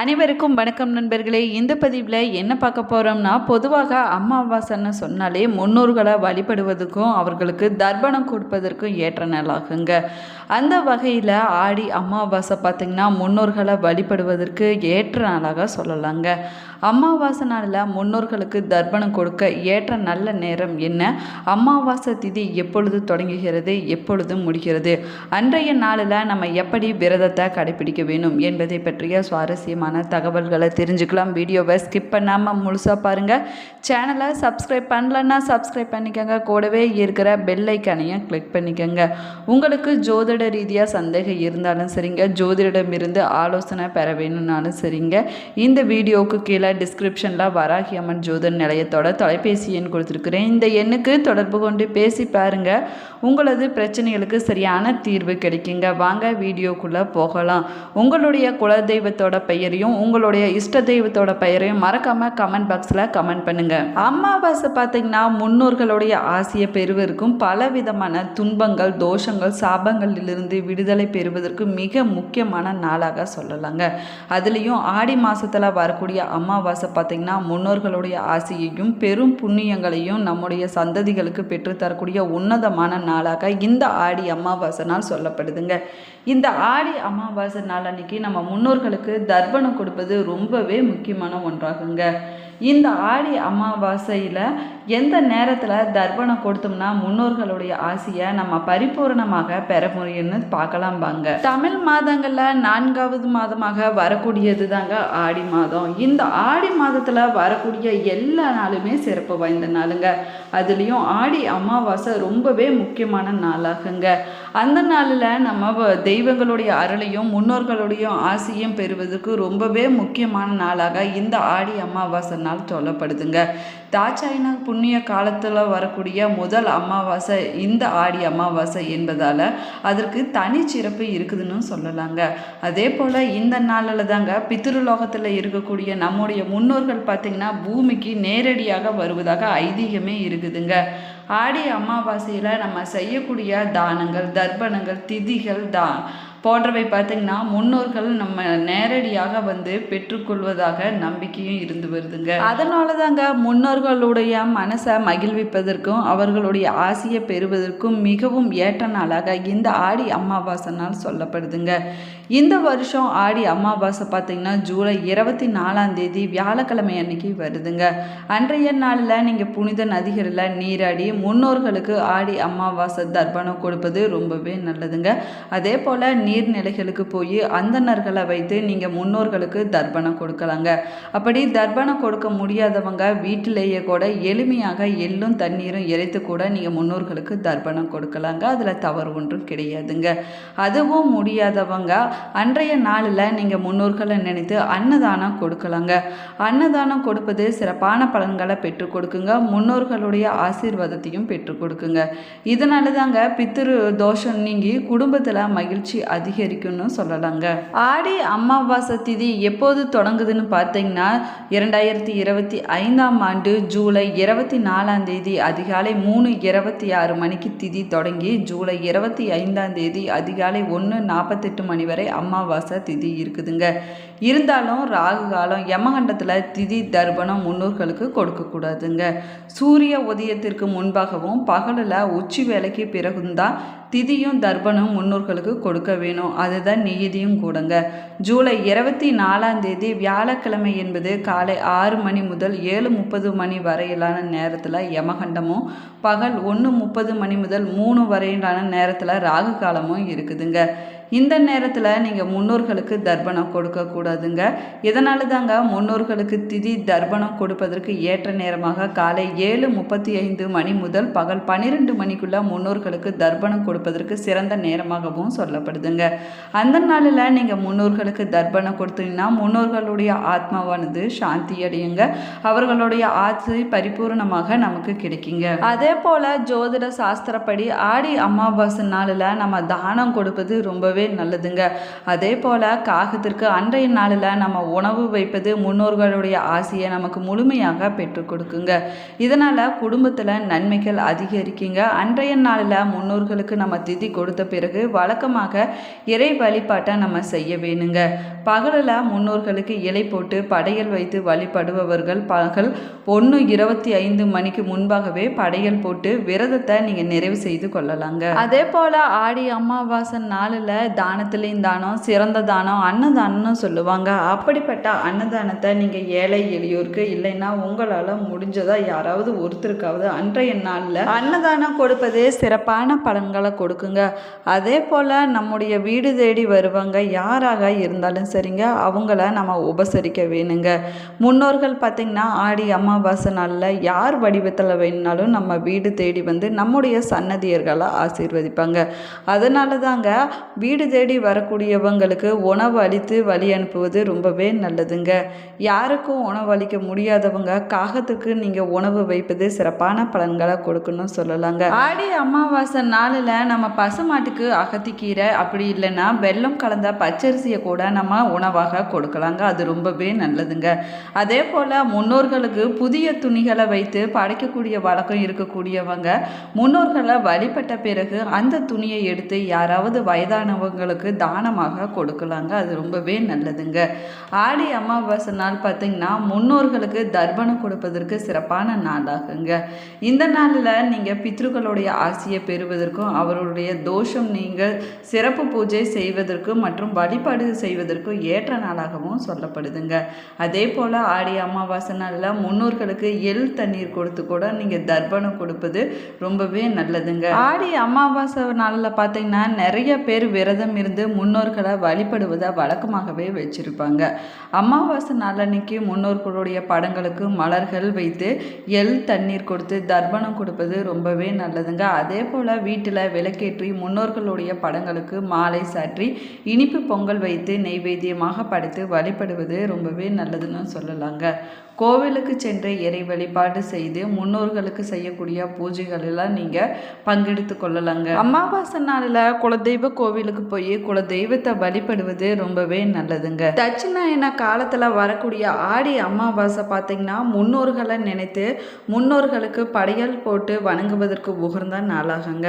அனைவருக்கும் வணக்கம் நண்பர்களே. இந்த பதிவில் என்ன பார்க்க போகிறோம்னா பொதுவாக அமாவாசைன்னு சொன்னாலே முன்னோர்களை வழிபடுவதற்கும் அவர்களுக்கு தர்ப்பணம் கொடுப்பதற்கும் ஏற்ற நாளாகுங்க. அந்த வகையில் ஆடி அமாவாசை பார்த்திங்கன்னா முன்னோர்களை வழிபடுவதற்கு ஏற்ற நாளாக சொல்லலாங்க. அமாவாசை நாளில் முன்னோர்களுக்கு தர்ப்பணம் கொடுக்க ஏற்ற நல்ல நேரம் என்ன? அமாவாசை திதி எப்பொழுது தொடங்குகிறது? எப்பொழுது முடிகிறது? அன்றைய நாளில் நம்ம எப்படி விரதத்தை கடைபிடிக்க வேணும் என்பதை பற்றிய சுவாரஸ்யமான தகவல்களை தெரிஞ்சுக்கலாம். வீடியோவை ஸ்கிப் பண்ணாமல் முழுசாக பாருங்கள் சேனலை சப்ஸ்கிரைப் பண்ணலன்னா சப்ஸ்கிரைப் பண்ணிக்கோங்க. கூடவே இருக்கிற பெல்லைக்கானையும் கிளிக் பண்ணிக்கோங்க. உங்களுக்கு ஜோதிட ரீதியாக சந்தேகம் இருந்தாலும் சரிங்க. ஜோதிடமிருந்து ஆலோசனை பெற வேணும்னாலும் சரிங்க. இந்த வீடியோவுக்கு கீழே டிஸ்கிரிப்ஷனில் வராகி அம்மன் ஜோதிட நிலையத்தோட தொலைபேசி எண் கொடுத்துருக்குறேன். இந்த எண்ணுக்கு தொடர்பு கொண்டு பேசி பாருங்கள் உங்களது பிரச்சனைகளுக்கு சரியான தீர்வு கிடைக்குங்க. வாங்க வீடியோக்குள்ளே போகலாம். உங்களுடைய குலதெய்வத்தோட பெயரையும் உங்களுடைய இஷ்ட தெய்வத்தோட பெயரையும் மறக்காமல் கமெண்ட் பாக்ஸில் கமெண்ட் பண்ணுங்கள் அமாவாசை பார்த்தீங்கன்னா முன்னோர்களுடைய ஆசையை பெறுவதற்கும் பலவிதமான துன்பங்கள் தோஷங்கள் சாபங்களிலிருந்து விடுதலை பெறுவதற்கு மிக முக்கியமான நாளாக சொல்லலாங்க. அதுலேயும் ஆடி மாதத்தில் வரக்கூடிய அமாவாசை பார்த்திங்கன்னா முன்னோர்களுடைய ஆசையையும் பெரும் புண்ணியங்களையும் நம்முடைய சந்ததிகளுக்கு பெற்றுத்தரக்கூடிய உன்னதமான நாளாக இந்த ஆடி அமாவாசை நாள் சொல்லப்படுதுங்க. இந்த ஆடி அமாவாசை நாள் அன்னைக்கு நம்ம முன்னோர்களுக்கு தர்ப்பணம் கொடுப்பது ரொம்பவே முக்கியமான ஒன்றாகுங்க. இந்த ஆடி அமாவாசையில் எந்த நேரத்தில் தர்ப்பணம் கொடுத்தோம்னா முன்னோர்களுடைய ஆசையை நம்ம பரிபூரணமாக பெற முடியும்னு பார்க்கலாம்பாங்க தமிழ் மாதங்களில் நான்காவது மாதமாக வரக்கூடியது தாங்க ஆடி மாதம். இந்த ஆடி மாதத்தில் வரக்கூடிய எல்லா நாளுமே சிறப்பு வாய்ந்த நாளுங்க. அதுலேயும் ஆடி அமாவாசை ரொம்பவே முக்கியமான நாளாகுங்க. அந்த நாளில் நம்ம வ- தெய்வங்களுடைய அருளையும் முன்னோர்களுடைய ஆசையும் பெறுவதற்கு ரொம்பவே முக்கியமான நாளாக இந்த ஆடி அமாவாசை நாள் சொல்லப்படுதுங்க. தாச்சாயினா புண்ணிய காலத்தில் வரக்கூடிய முதல் அமாவாசை இந்த ஆடி அமாவாசை என்பதால் அதற்கு தனிச்சிறப்பு இருக்குதுன்னு சொல்லலாங்க. அதே போல் இந்த நாளில் தாங்க பித்ருலோகத்தில் இருக்கக்கூடிய நம்முடைய முன்னோர்கள் பார்த்திங்கன்னா பூமிக்கு நேரடியாக வருவதாக ஐதீகமே இருக்குதுங்க. ஆடி அமாவாசையில் நம்ம செய்யக்கூடிய தானங்கள் தர்ப்பணங்கள் திதிகள் தா போன்றவை பார்த்திங்கன்னா முன்னோர்கள் நம்ம நேரடியாக வந்து பெற்றுக்கொள்வதாக நம்பிக்கையும் இருந்து வருதுங்க. அதனால தாங்க முன்னோர்களுடைய மனசை மகிழ்விப்பதற்கும் அவர்களுடைய ஆசையை பெறுவதற்கும் மிகவும் ஏற்ற நாளாக இந்த ஆடி அமாவாசை நாள் சொல்லப்படுதுங்க. இந்த வருஷம் ஆடி அமாவாசை பார்த்திங்கன்னா ஜூலை இருபத்தி நாலாம் தேதி வியாழக்கிழமை அன்னைக்கு வருதுங்க. அன்றைய நாளில் நீங்கள் புனித நதிகளில் நீராடி முன்னோர்களுக்கு ஆடி அமாவாசை தர்ப்பணம் கொடுப்பது ரொம்பவே நல்லதுங்க. அதே போல் நீர்நிலைகளுக்கு போய் அந்தணர்களை வைத்து நீங்கள் முன்னோர்களுக்கு தர்ப்பணம் கொடுக்கலாங்க. அப்படி தர்ப்பணம் கொடுக்க முடியாதவங்க வீட்டிலேயே கூட எளிமையாக எள்ளும் தண்ணீரும் இறைத்து கூட நீங்கள் முன்னோர்களுக்கு தர்ப்பணம் கொடுக்கலாங்க. அதில் தவறு ஒன்றும் கிடையாதுங்க. அதுவும் முடியாதவங்க அன்றைய நாளில் நீங்கள் முன்னோர்களை நினைத்து அன்னதானம் கொடுக்கலாங்க. அன்னதானம் கொடுப்பது சிறப்பான பலன்களை பெற்றுக் கொடுக்குங்க. முன்னோர்களுடைய ஆசீர்வாதத்தையும் பெற்றுக் கொடுக்குங்க. இதனால தாங்க பித்திரு தோஷம் நீங்கி குடும்பத்தில் மகிழ்ச்சி அதிகரிக்கும்னு சொல்லலாங்க. ஆடி அமாவாசை திதி எப்போது தொடங்குதுன்னு பார்த்தீங்கன்னா இரண்டாயிரத்தி இருபத்தி ஐந்தாம் ஆண்டு ஜூலை இருபத்தி நாலாம் தேதி அதிகாலை மூணு இருபத்தி ஆறு மணிக்கு திதி தொடங்கி ஜூலை இருபத்தி ஐந்தாம் தேதி அதிகாலை ஒன்று நாற்பத்தெட்டு மணி வரை அமாவாசை திதி இருக்குதுங்க. இருந்தாலும் ராகு காலம் யமகண்டத்தில் திதி தர்ப்பணம் முன்னோர்களுக்கு கொடுக்கக்கூடாதுங்க. சூரிய உதயத்திற்கு முன்பாகவும் பகலில் உச்சி வேலைக்கு பிறகுந்தான் திதியும் தர்ப்பணம் முன்னோர்களுக்கு கொடுக்க வேணும். அதுதான் நியதியும் கூடங்க. ஜூலை இருபத்தி நாலாம் தேதி வியாழக்கிழமை என்பது காலை ஆறு மணி முதல் ஏழு முப்பது மணி வரையிலான நேரத்தில் யமகண்டமும் பகல் ஒன்று முப்பது மணி முதல் மூணு வரையிலான நேரத்தில் ராகு காலமும் இருக்குதுங்க. இந்த நேரத்தில் நீங்கள் முன்னோர்களுக்கு தர்ப்பணம் கொடுக்கக்கூடாதுங்க இதனால தாங்க முன்னோர்களுக்கு திதி தர்ப்பணம் கொடுப்பதற்கு ஏற்ற நேரமாக காலை ஏழு முப்பத்தி ஐந்து மணி முதல் பகல் பன்னிரெண்டு மணிக்குள்ளே முன்னோர்களுக்கு தர்ப்பணம் கொடுப்பதற்கு சிறந்த நேரமாகவும் சொல்லப்படுதுங்க. அந்த நாளில் நீங்கள் முன்னோர்களுக்கு தர்ப்பணம் கொடுத்தீங்கன்னா முன்னோர்களுடைய ஆத்மாவானது சாந்தி அடையுங்க. அவர்களுடைய ஆசை பரிபூரணமாக நமக்கு கிடைக்குங்க. அதே போல் ஜோதிட சாஸ்திரப்படி ஆடி அமாவாசை நாளில் நம்ம தானம் கொடுப்பது ரொம்பவே ரொம்பவே நல்லதுங்க. அதே போல் காகத்திற்கு அன்றைய நாளில் நம்ம உணவு வைப்பது முன்னோர்களுடைய ஆசையை நமக்கு முழுமையாக பெற்றுக் கொடுக்குங்க. இதனால் குடும்பத்தில் நன்மைகள் அதிகரிக்குங்க. அன்றைய நாளில் முன்னோர்களுக்கு நம்ம திதி கொடுத்த பிறகு வழக்கமாக இறை வழிபாட்டை நம்ம செய்ய வேணுங்க. பகலில் முன்னோர்களுக்கு இலை போட்டு படையல் வைத்து வழிபடுபவர்கள் பகல் ஒன்று இருபத்தி ஐந்து மணிக்கு முன்பாகவே படையல் போட்டு விரதத்தை நீங்கள் நிறைவு செய்து கொள்ளலாங்க. அதே போல் ஆடி அமாவாசை நாளில் தானத்துலேயும் தானம் சிறந்த தானம் அன்னதானம்னு சொல்லுவாங்க. அப்படிப்பட்ட அன்னதானத்தை நீங்கள் ஏழை எளியோருக்கு இல்லைன்னா உங்களால் முடிஞ்சதாக யாராவது ஒருத்தருக்காவது அன்றைய நாளில் அன்னதானம் கொடுப்பதே சிறப்பான பலன்களை கொடுக்குங்க. அதே போல் நம்முடைய வீடு தேடி வருவாங்க யாராக இருந்தாலும் சரிங்க அவங்கள நம்ம உபசரிக்க வேணுங்க. முன்னோர்கள் பார்த்திங்கன்னா ஆடி அமாவாசை நாளில் யார் வடிவத்தில் வேணுனாலும் நம்ம வீடு தேடி வந்து நம்முடைய சன்னதியர்களை ஆசீர்வதிப்பாங்க. அதனால தாங்க வீ வீடு தேடி வரக்கூடியவங்களுக்கு உணவு அளித்து வழி அனுப்புவது ரொம்பவே நல்லதுங்க. யாருக்கும் உணவு அளிக்க முடியாதவங்க காகத்துக்கு நீங்கள் உணவு வைப்பது சிறப்பான பலன்களை கொடுக்கணும்னு சொல்லலாங்க. ஆடி அமாவாசை நாளில் நம்ம பசுமாட்டுக்கு அகத்திக்கீரை அப்படி இல்லைன்னா வெள்ளம் கலந்த பச்சரிசியை கூட நம்ம உணவாக கொடுக்கலாங்க. அது ரொம்பவே நல்லதுங்க. அதே போல் முன்னோர்களுக்கு புதிய துணிகளை வைத்து படைக்கக்கூடிய வழக்கம் இருக்கக்கூடியவங்க முன்னோர்களை வழிபட்ட பிறகு அந்த துணியை எடுத்து யாராவது அவங்களுக்கு தானமாக கொடுக்கலாங்க. அது ரொம்பவே நல்லதுங்க. ஆடி அமாவாசை நாள் பார்த்திங்கன்னா முன்னோர்களுக்கு தர்ப்பணம் கொடுப்பதற்கு சிறப்பான நாளாகுங்க. இந்த நாளில் நீங்கள் பித்ருக்களுடைய ஆசையை பெறுவதற்கும் அவருடைய தோஷம் நீங்கள் சிறப்பு பூஜை செய்வதற்கும் மற்றும் வழிபாடு செய்வதற்கும் ஏற்ற நாளாகவும் சொல்லப்படுதுங்க. அதே போல் ஆடி அமாவாசை நாளில் முன்னோர்களுக்கு எள் தண்ணீர் கொடுத்து கூட நீங்கள் தர்ப்பணம் கொடுப்பது ரொம்பவே நல்லதுங்க. ஆடி அமாவாசை நாளில் பார்த்தீங்கன்னா நிறைய பேர் விரதம் இருந்து முன்னோர்களை வழிபடுவதை வழக்கமாகவே வச்சுருப்பாங்க. அமாவாசை நாளன்னைக்கு முன்னோர்களுடைய படங்களுக்கு மலர்கள் வைத்து எள் தண்ணீர் கொடுத்து தர்ப்பணம் கொடுப்பது ரொம்பவே நல்லதுங்க. அதே போல் வீட்டில் விளக்கேற்றி முன்னோர்களுடைய படங்களுக்கு மாலை சாற்றி இனிப்பு பொங்கல் வைத்து நெய்வேத்தியமாக படைத்து வழிபடுவது ரொம்பவே நல்லதுன்னு சொல்லலாங்க. கோவிலுக்கு சென்று இறை வழிபாடு செய்து முன்னோர்களுக்கு செய்யக்கூடிய பூஜைகளெல்லாம் நீங்கள் பங்கெடுத்து கொள்ளலாங்க. அமாவாசை நாளில் குலதெய்வ கோவிலுக்கு போய் குலதெய்வத்தை வழிபடுவது ரொம்பவே நல்லதுங்க. தட்சிணாயன காலத்தில் வரக்கூடிய ஆடி அமாவாசை பார்த்திங்கன்னா முன்னோர்களை நினைத்து முன்னோர்களுக்கு படையல் போட்டு வணங்குவதற்கு உகந்த நாளாகுங்க.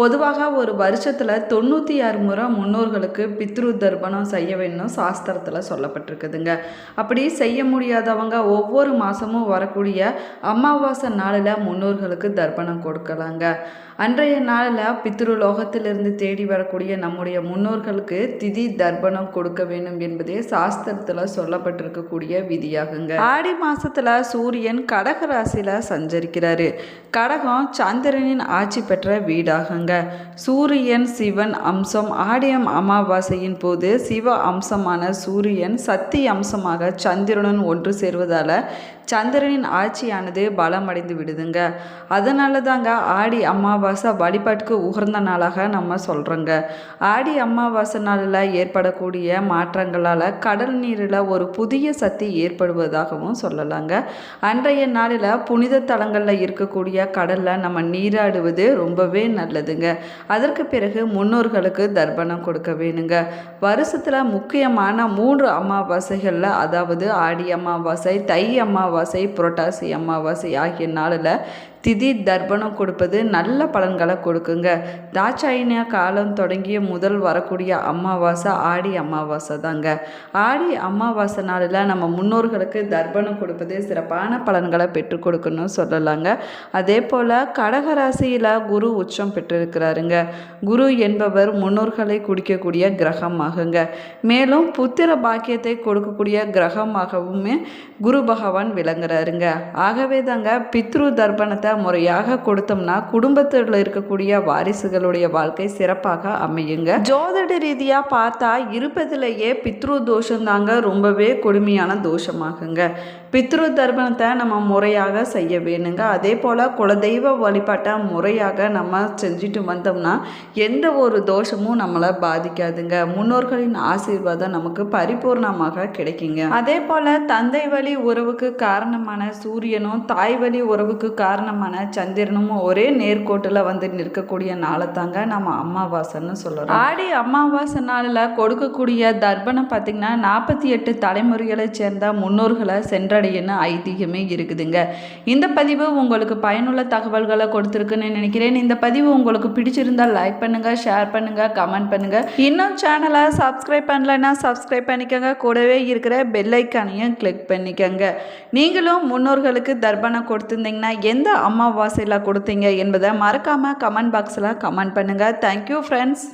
பொதுவாக ஒரு வருஷத்தில் தொண்ணூற்றி ஆறு முறை முன்னோர்களுக்கு பித்ரு தர்ப்பணம் செய்ய வேணும் சாஸ்திரத்தில் சொல்லப்பட்டிருக்குதுங்க. அப்படி செய்ய முடியாதவங்க ஒவ்வொரு மாதமும் வரக்கூடிய அமாவாசை நாளில் முன்னோர்களுக்கு தர்ப்பணம் கொடுக்கலாங்க. அன்றைய நாளில் பித்ருலோகத்திலிருந்து தேடி வரக்கூடிய நம்முடைய முன்னோர்களுக்கு திதி தர்ப்பணம் கொடுக்க வேண்டும் என்பதே சாஸ்திரத்தில் சொல்லப்பட்டிருக்கக்கூடிய விதியாகுங்க. ஆடி மாதத்தில் சூரியன் கடக ராசியில் சஞ்சரிக்கிறாரு. கடகம் சந்திரனின் ஆட்சி பெற்ற வீடாகுங்க. சூரியன் சிவன் அம்சம் ஆடியம் அமாவாசையின் போது சிவ அம்சமான சூரியன் சக்தி அம்சமாக சந்திரனுடன் ஒன்று சேர்வதால் சந்திரனின் ஆட்சியானது பலமடைந்து விடுதுங்க. அதனால தாங்க ஆடி அமாவாசை வழிபாட்டுக்கு உகர்ந்த நாளாக நம்ம சொல்கிறோங்க ஆடி ஆடி அமாவாசை நாளில் ஏற்படக்கூடிய மாற்றங்களால் கடல் நீரில் ஒரு புதிய சக்தி ஏற்படுவதாகவும் சொல்லலாங்க. அன்றைய நாளில் புனித தலங்களில் இருக்கக்கூடிய கடலில் நம்ம நீராடுவது ரொம்பவே நல்லதுங்க. அதற்கு பிறகு முன்னோர்களுக்கு தர்ப்பணம் கொடுக்க வேணுங்க. வருஷத்தில் முக்கியமான மூன்று அமாவாசைகளில் அதாவது ஆடி அமாவாசை தை அமாவாசை புரட்டாசி அமாவாசை ஆகிய நாளில் திதி தர்ப்பணம் கொடுப்பது நல்ல பலன்களை கொடுக்குங்க. தாட்சாயினிய காலம் தொடங்கிய முதல் வரக்கூடிய அமாவாசை ஆடி அமாவாசை தாங்க. ஆடி அமாவாசை நாளில் நம்ம முன்னோர்களுக்கு தர்ப்பணம் கொடுப்பதே சிறப்பான பலன்களை பெற்றுக் கொடுக்கணும்னு சொல்லலாங்க. அதே போல் கடகராசியில் குரு உச்சம் பெற்றிருக்கிறாருங்க. குரு என்பவர் முன்னோர்களை குடிக்கக்கூடிய கிரகம் ஆகுங்க மேலும் புத்திர பாக்கியத்தை கொடுக்கக்கூடிய கிரகமாகவுமே குரு பகவான் விளங்குறாருங்க. ஆகவே தாங்க பித்ரு தர்ப்பணத்தை முறையாக கொடுத்தோம்னா குடும்பத்தில் இருக்கக்கூடிய வாரிசுகளுடைய வாழ்க்கை சிறப்பாக அமையுங்க. ஜோதிட ரீதியாக பார்த்தா இருப்பதிலேயே பித்ரு தோஷம் தாங்க ரொம்பவே கொடுமையான தோஷமாகுங்க. பித்ரு தர்மத்தை நம்ம முறையாக செய்ய வேணுங்க. அதே போல் குலதெய்வ வழிபாட்டை முறையாக நம்ம செஞ்சுட்டு வந்தோம்னா எந்த ஒரு தோஷமும் நம்மளை பாதிக்காதுங்க. முன்னோர்களின் ஆசீர்வாதம் நமக்கு பரிபூர்ணமாக கிடைக்குங்க. அதே போல் தந்தை வழி உறவுக்கு காரணமான சூரியனும் தாய் வழி உறவுக்கு காரணமான சந்திரனும் ஒரே நேர்கோட்டில் வந்து நிற்கக்கூடிய நாளை தாங்க நம்ம அமாவாசைன்னு சொல்கிறோம் ஆடி அமாவாசை நாளில் கொடுக்கக்கூடிய தர்ப்பணம் பார்த்திங்கன்னா நாற்பத்தி எட்டு தலைமுறைகளை சேர்ந்த முன்னோர்களை சென்ற சென்றடையன்னு ஐதீகமே இருக்குதுங்க. இந்த பதிவு உங்களுக்கு பயனுள்ள தகவல்களை கொடுத்துருக்குன்னு நினைக்கிறேன். இந்த பதிவு உங்களுக்கு பிடிச்சிருந்தால் லைக் பண்ணுங்கள் ஷேர் பண்ணுங்கள் கமெண்ட் பண்ணுங்கள் இன்னும் சேனலை சப்ஸ்கிரைப் பண்ணலைன்னா சப்ஸ்கிரைப் பண்ணிக்கோங்க. கூடவே இருக்கிற பெல்லைக்கானையும் கிளிக் பண்ணிக்கோங்க. நீங்களும் முன்னோர்களுக்கு தர்ப்பணம் கொடுத்துருந்தீங்கன்னா எந்த அமாவாசையில் கொடுத்தீங்க என்பதை மறக்காமல் கமெண்ட் பாக்ஸில் கமெண்ட் பண்ணுங்கள் தேங்க்யூ ஃப்ரெண்ட்ஸ்